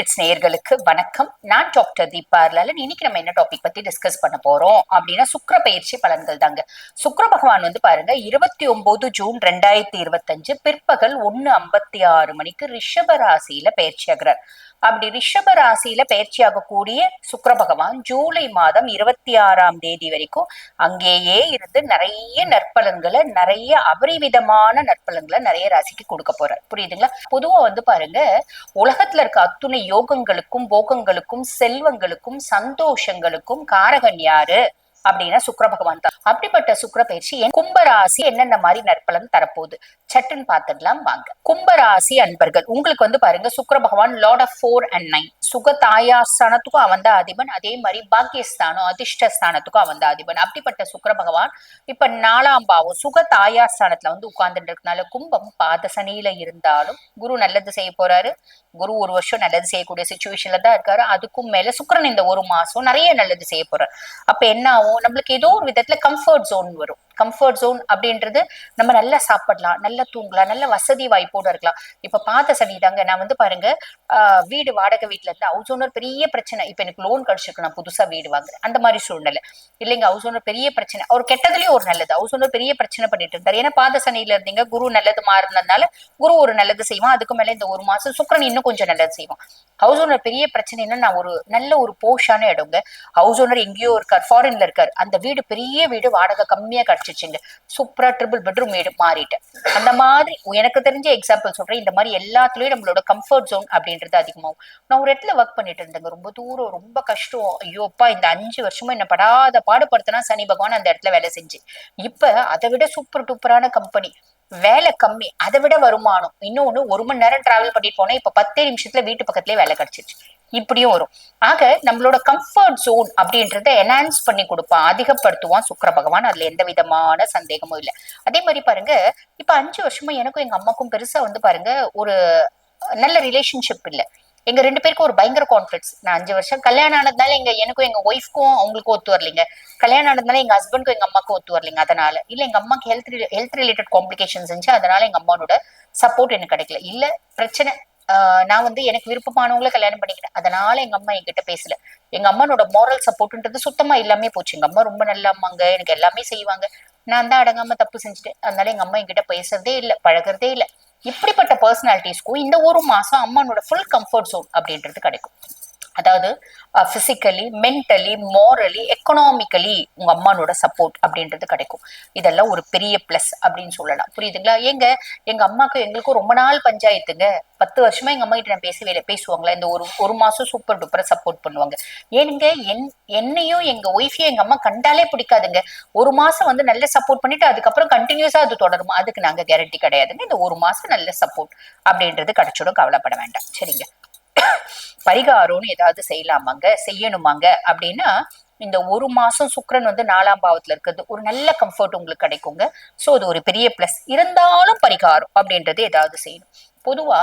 Spirits நேயர்களுக்கு வணக்கம். நான் டாக்டர் தீபா லாலன் இன்னைக்கு நம்ம என்ன டாபிக் பத்தி டிஸ்கஸ் பண்ண போறோம் அப்படின்னா சுக்கர பயிற்சி பலன்கள் தாங்க. சுக்கர பகவான் வந்து பாருங்க இருபத்தி ஒன்பது ஜூன் ரெண்டாயிரத்தி இருபத்தஞ்சு பிற்பகல் ஒன்னு ஐம்பத்தி ஆறு மணிக்கு ரிஷப ராசியில பயிற்சி ஆகிறார். அப்படி ரிஷப ராசியில பயிற்சி ஆகக்கூடிய சுக்கிர பகவான் ஜூலை மாதம் இருபத்தி ஆறாம் தேதி வரைக்கும் அங்கேயே இருந்து நிறைய நற்பலன்களை நிறைய அபரிவிதமான நற்பலன்களை நிறைய ராசிக்கு கொடுக்க போறார். புரியுதுங்களா? பொதுவா வந்து பாருங்க உலகத்துல இருக்க அத்துணை யோகங்களுக்கும் போகங்களுக்கும் செல்வங்களுக்கும் சந்தோஷங்களுக்கும் காரகன் யாரு? அப்படின்னா சுக்கர பகவான் தான். அப்படிப்பட்ட சுக்கிர பயிற்சி என் கும்பராசி என்னென்ன மாதிரி நற்பலன் தரப்போகுது? சட்டுன்னு பார்த்துடலாம் வாங்க. கும்பராசி அன்பர்கள் உங்களுக்கு வந்து பாருங்க Shukra Bhagavan lord of four and nine சுக தாயாஸ்தானத்துக்கும் அவன் தான் அதிபன். அதே மாதிரி பாக்கியஸ்தானம் அதிர்ஷ்டஸ்தானத்துக்கும் அவன் தான் அதிபன். அப்படிப்பட்ட சுக்கர பகவான் இப்ப நாலாம் பாவம் சுக தாயாஸ்தானத்துல வந்து உட்கார்ந்துட்டு இருக்கனால கும்பம் பாத சனியில இருந்தாலும் குரு நல்லது செய்ய போறாரு. குரு ஒரு வருஷம் நல்லது செய்யக்கூடிய சுச்சுவேஷன்ல தான் இருக்காரு. அதுக்கும் மேல சுக்கரன் இந்த ஒரு மாசம் நிறைய நல்லது செய்ய போறாரு. அப்ப என்ன ஆகும்? நம்மளுக்கு ஏதோ ஒரு விதத்துல கம்ஃபர்ட் ஜோன் வரும். கம்ஃபர்ட் ஜோன் அப்படின்றது நம்ம நல்லா சாப்பிடலாம் நல்லா தூங்கலாம் நல்ல வசதி வாய்ப்போடு இருக்கலாம். இப்ப பார்த்த சனி தாங்க நான் வந்து பாருங்க வீடு வாடகை வீட்டுல இருந்து ஹவுஸ் ஓனர் பெரிய பிரச்சனை. இப்ப எனக்கு லோன் கிடைச்சிருக்கு நான் புதுசா வீடு வாங்குறேன். அந்த மாதிரி சூழ்நிலை. இல்லைங்க ஹவுஸ் ஓனர் பெரிய பிரச்சனை. அவர் கெட்டதுலயும் ஒரு நல்லது. ஹவுஸ் ஓனர் பெரிய பிரச்சனை பண்ணிட்டு இருந்தாரு. ஏன்னா பாத சனியில இருந்தீங்க குரு நல்லது மாறினதுனால குரு ஒரு நல்லது செய்வான். அதுக்கு மேல இந்த ஒரு மாசம் சுக்கிரன் இன்னும் கொஞ்சம் நல்லது செய்வான். ஹவுஸ் ஓனர் பெரிய பிரச்சனைன்னா நான் ஒரு நல்ல ஒரு போஷான இடங்க. ஹவுஸ் ஓனர் எங்கேயோ இருக்கார் ஃபாரின்ல இருக்காரு. அந்த வீடு பெரிய வீடு வாடகை கம்மியா கிடைச்சிச்சுங்க சூப்பரா ட்ரிபிள் பெட்ரூம் வீடு மாறிட்டேன். அந்த மாதிரி எனக்கு தெரிஞ்ச எக்ஸாம்பிள் சொல்றேன். இந்த மாதிரி எல்லாத்துலயும் நம்மளோட கம்ஃபர்ட் ஜோன் அப்படின்றது அதிகமாகும். நான் ஒரு இடத்துல ஒர்க் பண்ணிட்டு இருந்தேங்க. ரொம்ப தூரம் ரொம்ப கஷ்டம். ஐயோப்பா இந்த அஞ்சு வருஷமா என்ன படாத பாடுபடுத்தினா சனி பகவான் அந்த இடத்துல வேலை செஞ்சு. இப்ப அதை விட சூப்பர் டூப்பரான கம்பெனி வேலை கம்மி. அதை விட வருமானம். இன்னொன்னு ஒரு மணி நேரம் டிராவல் பண்ணிட்டு போனா இப்ப பத்தே நிமிஷத்துல வீட்டு பக்கத்துலேயே வேலை கிடைச்சிருச்சு. இப்படியும் வரும். ஆக நம்மளோட கம்ஃபர்ட் ஜோன் அப்படின்றத என்ஹான்ஸ் பண்ணி கொடுப்பான் அதிகப்படுத்துவான் சுக்கர பகவான். அதுல எந்த விதமான சந்தேகமும் இல்லை. அதே மாதிரி பாருங்க இப்ப அஞ்சு வருஷமா எனக்கும் எங்க அம்மாக்கும் பெருசா வந்து பாருங்க ஒரு நல்ல ரிலேஷன்ஷிப் இல்லை. எங்க ரெண்டு பேருக்கும் ஒரு பயங்கர கான்ஃபிளிக்ஸ் நான் அஞ்சு வருஷம் கல்யாணம் ஆனதுனால எங்க எனக்கும் எங்க ஒய்ஃப்க்கும் அவங்களுக்கும் ஒத்து வரலைங்க. கல்யாணம் ஆனதுனால எங்க ஹஸ்பண்ட்க்கும் எங்க அம்மாக்கும் ஒத்து வரலைங்க அதனால. இல்ல எங்க அம்மாக்கு ஹெல்த் ஹெல்த் ரிலேட்டட் காம்ப்ளிகேஷன்ஸ் இருந்துச்சு. அதனால எங்க அம்மாவோட சப்போர்ட் எனக்கு கிடைக்கல. இல்ல பிரச்சனை ஆஹ் நான் வந்து எனக்கு விருப்பமானவங்களை கல்யாணம் பண்ணிக்கிறேன் அதனால எங்க அம்மா என்கிட்ட பேசல. எங்க அம்மானோட மாரல் சப்போர்ட்ன்றது சுத்தமா எல்லாமே போச்சு. எங்க அம்மா ரொம்ப நல்ல அம்மாங்க. எனக்கு எல்லாமே செய்வாங்க. நான் தான் அடங்காம தப்பு செஞ்சுட்டேன். அதனால எங்க அம்மா என்கிட்ட பேசுறதே இல்லை பழகுறதே இல்லை. இப்படிப்பட்ட பர்சனாலிட்டிஸ்க்கும் இந்த ஒரு மாசம் அம்மானோட ஃபுல் கம்ஃபர்ட் ஜோன் அப்படின்றது கிடைக்கும். அதாவது பிசிக்கலி மென்டலி மாரலி எக்கனாமிக்கலி உங்க அம்மானோட சப்போர்ட் அப்படின்றது கிடைக்கும். இதெல்லாம் ஒரு பெரிய பிளஸ் அப்படின்னு சொல்லலாம். புரியுதுங்களா? எங்க எங்க அம்மாக்கும் எங்களுக்கும் ரொம்ப நாள் பஞ்சாயத்துங்க. பத்து வருஷமா எங்க அம்மா கிட்ட நான் பேசவே இல்லை. பேசுவாங்களா? இந்த ஒரு ஒரு மாசம் சூப்பர் டூப்பரா சப்போர்ட் பண்ணுவாங்க. ஏனுங்க என் என்னையும் எங்க ஒய்ஃபையும் எங்க அம்மா கண்டாலே பிடிக்காதுங்க. ஒரு மாசம் வந்து நல்ல சப்போர்ட் பண்ணிட்டு அதுக்கப்புறம் கண்டினியூஸா அது தொடருமா. அதுக்கு நாங்க கேரண்டி கிடையாதுங்க. இந்த ஒரு மாசம் நல்ல சப்போர்ட் அப்படின்றது கிடைச்சிடும். கவலைப்பட வேண்டாம். சரிங்க. பரிகாரம்னு ஏதாவது செய்யலாமாங்க? செய்யணுமாங்க? அப்படின்னா இந்த ஒரு மாசம் சுக்கரன் வந்து நாலாம் பாவத்துல இருக்கிறது ஒரு நல்ல கம்ஃபர்ட் உங்களுக்கு கிடைக்குங்க. சோ அது ஒரு பெரிய பிளஸ் இருந்தாலும் பரிகாரம் அப்படின்றது ஏதாவது செய்யணும். பொதுவா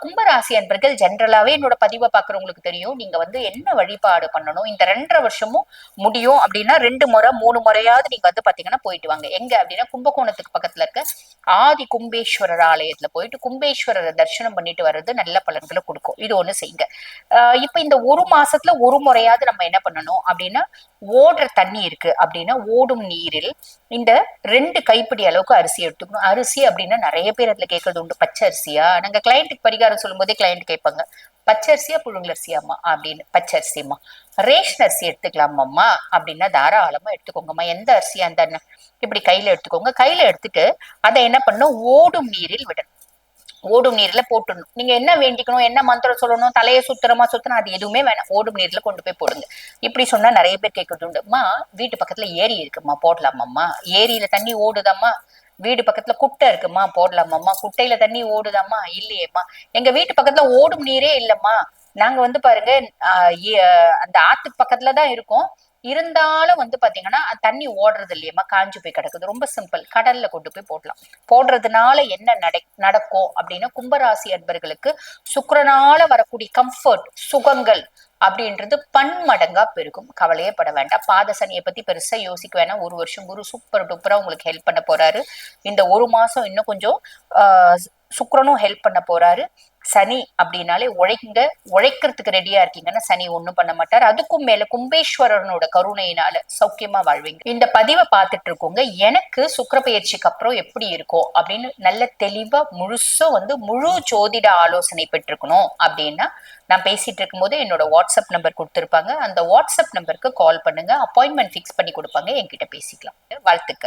கும்பராசி அன்பர்கள் ஜென்ரலாவே என்னோட பதிவை பாக்குறவங்களுக்கு தெரியும். நீங்க வந்து என்ன வழிபாடு பண்ணணும்? இந்த ரெண்டரை வருஷமும் முடியும் அப்படின்னா ரெண்டு முறை மூணு முறையாவது நீங்க வந்து பாத்தீங்கன்னா போயிட்டு வாங்க. எங்க அப்படின்னா கும்பகோணத்துக்கு பக்கத்துல இருக்க ஆதி கும்பேஸ்வரர் ஆலயத்துல போயிட்டு கும்பேஸ்வரரை தரிசனம் பண்ணிட்டு வர்றது நல்ல பலன்களை கொடுக்கும். இது ஒண்ணு செய்யுங்க. ஆஹ் இப்ப இந்த ஒரு மாசத்துல ஒரு முறையாவது நம்ம என்ன பண்ணணும் அப்படின்னா ஓடுற தண்ணி இருக்கு அப்படின்னா ஓடும் நீரில் இந்த ரெண்டு கைப்பிடி அளவுக்கு அரிசி எடுத்துக்கணும். அரிசி அப்படின்னா நிறைய பேர் அதுல கேட்கறது உண்டு. பச்சை அரிசியா நாங்க கிளைண்ட்டுக்கு பரிகாரம் சொல்லும் போதே கிளைண்ட் கேட்பாங்க. பச்சரிசியா புழுங்கலரிசியாம்மா அப்படின்னு பச்சரிசிம்மா. ரேஷன் அரிசி எடுத்துக்கலாமாம்மா அப்படின்னா தாராளமா எடுத்துக்கோங்கம்மா. எந்த அரிசியா அந்த இப்படி கையில எடுத்துக்கோங்க. கையில எடுத்துட்டு அதை என்ன பண்ணும் ஓடும் நீரில் விடணும். ஓடும் நீர்ல போட்டுடணும். நீங்க என்ன வேண்டிக்கணும்? என்ன மந்திரம் சொல்லணும்? தலையை சுத்திரமா சுத்தணும்? அது எதுவுமே வேணாம். ஓடும் நீர்ல கொண்டு போய் போடுங்க. இப்படி சொன்னா நிறைய பேர் கேட்கறது உண்டுமா வீட்டு பக்கத்துல ஏரி இருக்குமா? போடலாமாம்மா? ஏரியில தண்ணி ஓடுதாம்மா? வீடு பக்கத்துல குட்டை இருக்குமா? போடலாமாம்மா? குட்டையில தண்ணி ஓடுதாம்மா? இல்லையேம்மா. எங்க வீட்டு பக்கத்துல ஓடும் நீரே இல்லம்மா. நாங்க வந்து பாருங்க அந்த ஆத்துக்கு பக்கத்துலதான் இருக்கோம். இருந்தாலும் வந்து பாத்தீங்கன்னா தண்ணி ஓடுறது இல்லையம்மா. காஞ்சு போய் கிடக்குது. ரொம்ப சிம்பிள். கடல்ல கொண்டு போய் போடலாம். போடுறதுனால என்ன நடை நடக்கும் அப்படின்னா கும்பராசி அன்பர்களுக்கு சுக்கரனால வரக்கூடிய கம்ஃபர்ட் சுகங்கள் அப்படின்றது பன்மடங்கா பெருகும். கவலையே பட வேண்டாம் பாதசனியை பத்தி பெருசா யோசிக்க வேணாம். ஒரு வருஷம் குரு சூப்பர் டூப்பரா உங்களுக்கு ஹெல்ப் பண்ண போறாரு. இந்த ஒரு மாசம் இன்னும் கொஞ்சம் சுக்கரனும் ஹெல்ப் பண்ண போறாரு. சனி அப்படின்னாலே உழைங்க உழைக்கிறதுக்கு ரெடியா இருக்கீங்கன்னா சனி ஒண்ணும் பண்ண மாட்டார். அதுக்கும் மேல கும்பேஸ்வரனோட கருணையினால சௌக்கியமா வாழ்வீங்க. இந்த பதிவை பார்த்துட்டு இருக்கோங்க. எனக்கு சுக்கிர பயிற்சிக்கு அப்புறம் எப்படி இருக்கும் அப்படின்னு நல்ல தெளிவா முழுசும் வந்து முழு ஜோதிட ஆலோசனை பெற்றிருக்கணும் அப்படின்னா நான் பேசிட்டு இருக்கும்போது என்னோட வாட்ஸ்அப் நம்பர் கொடுத்துருப்பாங்க. அந்த வாட்ஸ்அப் நம்பருக்கு கால் பண்ணுங்க. அப்பாயின்மெண்ட் ஃபிக்ஸ் பண்ணி கொடுப்பாங்க. என்கிட்ட பேசிக்கலாம். வாழ்த்துக்கள்.